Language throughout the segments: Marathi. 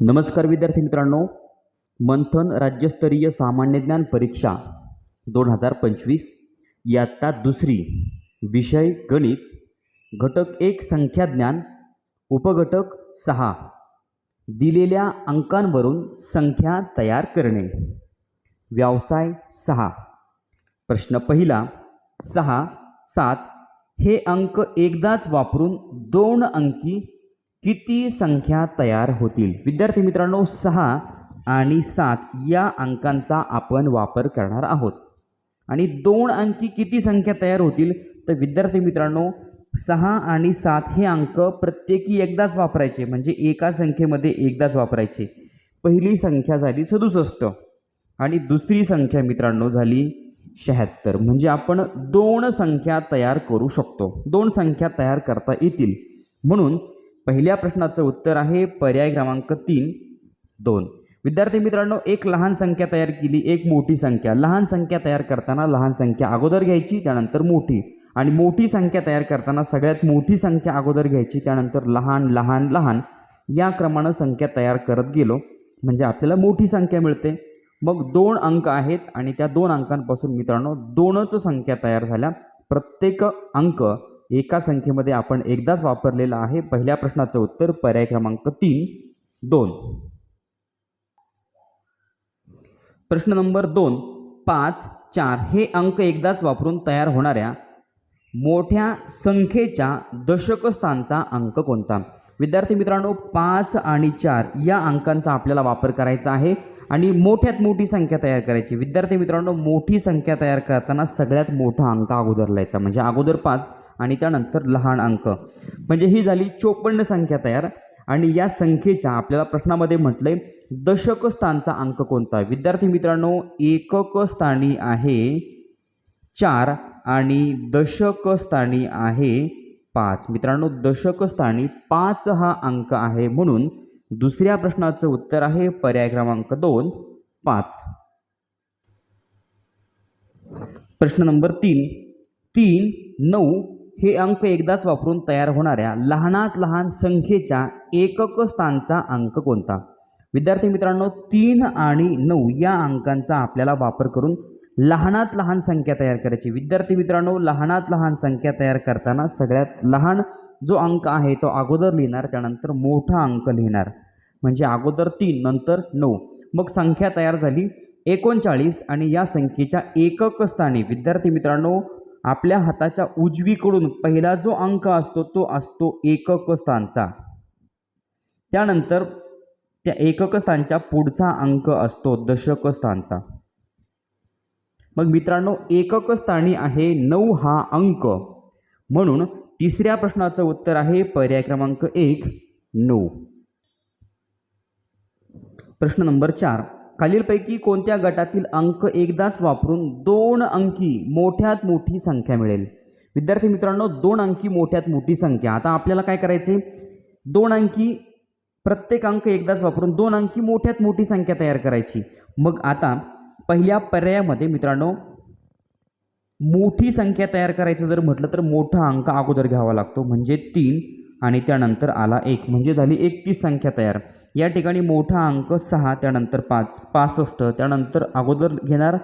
नमस्कार विद्यार्थी मित्रांनो. मंथन राज्यस्तरीय सामान्य ज्ञान परीक्षा दोन हजार पंचवीस. यात्ता दुसरी विषय गणित. घटक एक संख्याज्ञान उपघटक सहा. दिलेल्या अंकांवरून संख्या तयार करणे. व्यवसाय सहा. प्रश्न पहिला. सहा सात हे अंक एकदाच वापरून दोन अंकी किती संख्या तयार होतील? विद्यार्थी मित्रांनो सहा आणि सात या अंकांचा आपण वापर करणार आहोत. आणि दोन अंकी किती संख्या तयार होतील? तर विद्यार्थी मित्रांनो सहा आणि सात हे अंक प्रत्येकी एकदाच वापरायचे म्हणजे एका संख्येमध्ये एकदाच वापरायचे. पहिली संख्या झाली सदुसष्ट आणि दुसरी संख्या मित्रांनो झाली शहात्तर. म्हणजे आपण दोन संख्या तयार करू शकतो. दोन संख्या तयार करता येतील. म्हणून पहिल्या प्रश्नाचं उत्तर आहे पर्याय क्रमांक तीन दोन. विद्यार्थी मित्रांनो एक लहान संख्या तयार केली एक मोठी संख्या. लहान संख्या तयार करताना लहान संख्या अगोदर घ्यायची त्यानंतर मोठी. आणि मोठी संख्या तयार करताना सगळ्यात मोठी संख्या अगोदर घ्यायची त्यानंतर लहान लहान लहान. या क्रमानं संख्या तयार करत गेलो. म्हणजे आपल्याला मोठी संख्या मिळते. मग दोन अंक आहेत आणि त्या दोन अंकांपासून मित्रांनो दोनच संख्या तयार झाल्या. प्रत्येक अंक एका संख्येमध्ये आपण एकदाच वापरलेला आहे. पहिल्या प्रश्नाचं उत्तर पर्याय क्रमांक तीन दोन. प्रश्न नंबर दोन पाच चार हे अंक एकदाच वापरून तयार होणाऱ्या मोठ्या संख्येच्या दशकस्थानचा अंक कोणता? विद्यार्थी मित्रांनो पाच आणि चार या अंकांचा आपल्याला वापर करायचा आहे आणि मोठ्यात मोठी संख्या तयार करायची. विद्यार्थी मित्रांनो मोठी संख्या तयार करताना सगळ्यात मोठा अंक अगोदर लिहायचा. म्हणजे अगोदर पाच आणि त्यानंतर लहान अंक. म्हणजे ही झाली चोपन्न संख्या तयार. आणि या संख्येच्या आपल्याला प्रश्नामध्ये म्हटलंय दशक स्थानचा अंक कोणता? आहे विद्यार्थी मित्रांनो एकक स्थानी आहे चार आणि दशक स्थानी आहे पाच. मित्रांनो दशक स्थानी पाच हा अंक आहे म्हणून दुसऱ्या प्रश्नाचं उत्तर आहे पर्याय क्रमांक दोन पाच. प्रश्न नंबर तीन तीन नऊ हे अंक एकदाच वापरून तयार होणाऱ्या लहानात लहान संख्येच्या एकक स्थानचा अंक कोणता? विद्यार्थी मित्रांनो तीन आणि नऊ या अंकांचा आपल्याला वापर करून लहानात लहान संख्या तयार करायची. विद्यार्थी मित्रांनो लहानात लहान संख्या तयार करताना सगळ्यात लहान जो अंक आहे तो अगोदर लिहिणार त्यानंतर मोठा अंक लिहिणार. म्हणजे अगोदर तीन नंतर नऊ. मग संख्या तयार झाली एकोणचाळीस आणि या संख्येच्या एकक स्थानी विद्यार्थी मित्रांनो आपल्या हाताच्या उजवीकडून पहिला जो अंक असतो तो असतो एकक स्थानचा त्यानंतर त्या एकक स्थानच्या पुढचा अंक असतो दशक स्थानचा मग मित्रांनो एकक स्थानी आहे नऊ हा अंक. म्हणून तिसऱ्या प्रश्नाचं उत्तर आहे पर्याय क्रमांक एक नऊ. प्रश्न नंबर चार. खालीलपैकी कोणत्या गटातील अंक एकदाच वापरून दोन अंकी मोठ्यात मोठी संख्या मिळेल? विद्यार्थी मित्रांनो दोन अंकी मोठ्यात मोठी संख्या. आता आपल्याला काय करायचे दोन अंकी प्रत्येक अंक एकदाच वापरून दोन अंकी मोठ्यात मोठी संख्या तयार करायची. मग आता पहिल्या पर्यायामध्ये मित्रांनो मोठी संख्या तयार करायचं जर म्हटलं तर मोठा अंक अगोदर घ्यावा लागतो. म्हणजे तीन. आणि त्यानंतर आला एक. म्हणजे झाली एकतीस संख्या तयार. या ठिकाणी मोठा अंक सहा त्यानंतर पाच पासष्ट त्यानंतर अगोदर घेणार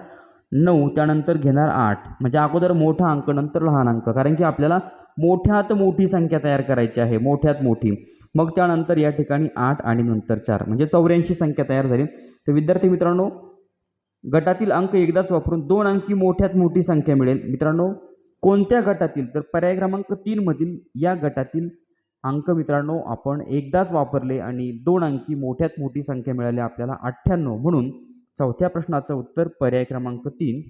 नऊ त्यानंतर घेणार आठ. म्हणजे अगोदर मोठा अंक नंतर लहान अंक. कारण की आपल्याला मोठ्यात मोठी संख्या तयार करायची आहे मोठ्यात मोठी. मग त्यानंतर या ठिकाणी आठ आणि नंतर चार. म्हणजे चौऱ्याऐंशी संख्या तयार झाली. तर विद्यार्थी मित्रांनो गटातील अंक एकदाच वापरून दोन अंकी मोठ्यात मोठी संख्या मिळेल. मित्रांनो कोणत्या गटातील? तर पर्याय क्रमांक तीनमधील या गटातील अंक मित्रांनो आपण एकदाच वापरले आणि दोन अंकी मोठ्यात मोठी संख्या मिळाली आपल्याला अठ्ठ्याण्णव. म्हणून चौथ्या प्रश्नाचं उत्तर पर्याय क्रमांक तीन.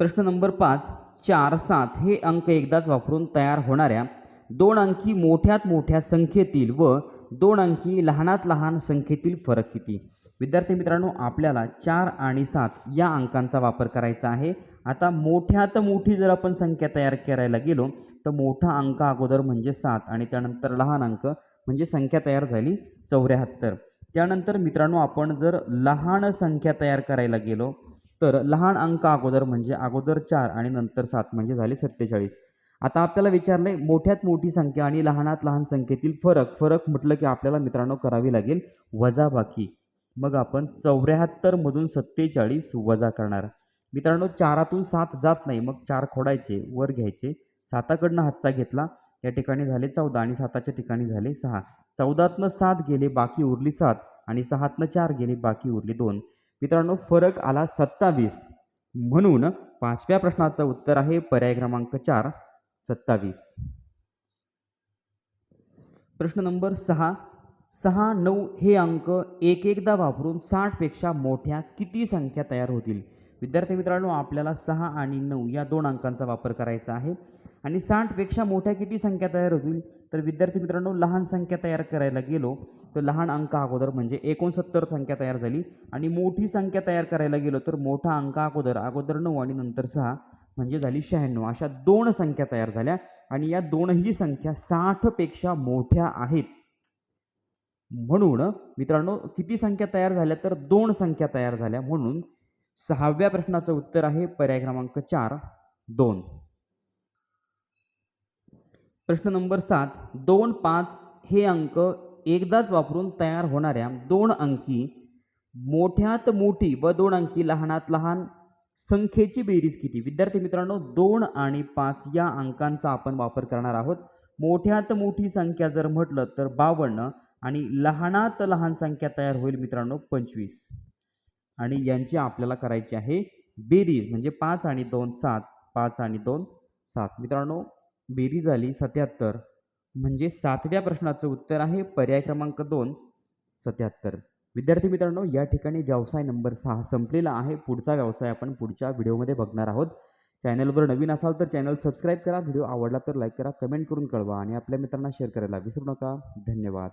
प्रश्न नंबर पाच चार सात हे अंक एकदाच वापरून तयार होणाऱ्या दोन अंकी मोठ्यात मोठ्या संख्येतील व दोन अंकी लहानात लहान संख्येतील फरक किती? विद्यार्थी मित्रांनो आपल्याला चार आणि सात या अंकांचा वापर करायचा आहे. आता मोठ्यात मोठी जर आपण संख्या तयार करायला गेलो तर मोठा अंक अगोदर म्हणजे सात आणि त्यानंतर लहान अंक म्हणजे संख्या तयार झाली चौऱ्याहत्तर. त्यानंतर मित्रांनो आपण जर लहान संख्या तयार करायला गेलो तर लहान अंक अगोदर म्हणजे अगोदर चार आणि नंतर सात म्हणजे झाले सत्तेचाळीस. आता आपल्याला विचारलंय मोठ्यात मोठी संख्या आणि लहानात लहान संख्येतील फरक फरक म्हटलं की आपल्याला मित्रांनो करावी लागेल वजाबाकी. मग आपण चौऱ्याहत्तरमधून सत्तेचाळीस वजा करणार. मित्रांनो चारातून सात जात नाही मग चार खोडायचे वर घ्यायचे. साताकडनं हातचा घेतला या ठिकाणी झाले चौदा आणि साताच्या ठिकाणी झाले सहा. चौदातनं सात गेले बाकी उरली सात आणि सहातनं चार गेले बाकी उरली दोन. मित्रांनो फरक आला सत्तावीस. म्हणून पाचव्या प्रश्नाचं उत्तर आहे पर्याय क्रमांक चार सत्तावीस. प्रश्न नंबर सहा सहा नऊ हे अंक एक एकदा वापरून साठपेक्षा मोठ्या किती संख्या तयार होतील? विद्यार्थी मित्रांनो आपल्याला सहा आणि नऊ या दोन अंकांचा वापर करायचा आहे. आणि साठपेक्षा मोठ्या किती संख्या तयार होतील? तर विद्यार्थी मित्रांनो लहान संख्या तयार करायला गेलो तर लहान अंक अगोदर म्हणजे एकोणसत्तर संख्या तयार झाली. आणि मोठी संख्या तयार करायला गेलो तर मोठा अंक अगोदर अगोदर नऊ आणि नंतर सहा म्हणजे झाली शहाण्णव. अशा दोन संख्या तयार झाल्या. आणि या दोनही संख्या साठपेक्षा मोठ्या आहेत. म्हणून मित्रांनो किती संख्या तयार झाल्या तर दोन संख्या तयार झाल्या. म्हणून सहाव्या प्रश्नाचं उत्तर आहे पर्याय क्रमांक चार दोन. प्रश्न नंबर सात दोन पाच हे अंक एकदाच वापरून तयार होणाऱ्या दोन अंकी मोठ्यात मोठी व दोन अंकी लहानात लहान संख्येची बेरीज किती? विद्यार्थी मित्रांनो दोन आणि पाच या अंकांचा आपण वापर करणार आहोत. मोठ्यात मोठी संख्या जर म्हटलं तर बावन्न आणि लहानात लहान संख्या तयार होईल मित्रांनो पंचवीस. आणि यांची आपल्याला करायची आहे बेरीज म्हणजे पाच आणि दोन सात पाच आणि दोन सात. मित्रांनो बेरीज आली सत्याहत्तर. म्हणजे सातव्या प्रश्नाचं उत्तर आहे पर्याय क्रमांक दोन सत्याहत्तर. विद्यार्थी मित्रांनो या ठिकाणी व्यवसाय नंबर सहा संपलेला आहे. पुढचा व्यवसाय आपण पुढच्या व्हिडिओमध्ये बघणार आहोत. चॅनलवर नवीन असाल तर चॅनल सबस्क्राईब करा. व्हिडिओ आवडला तर लाईक करा कमेंट करून कळवा आणि आपल्या मित्रांना शेअर करायला विसरू नका. धन्यवाद.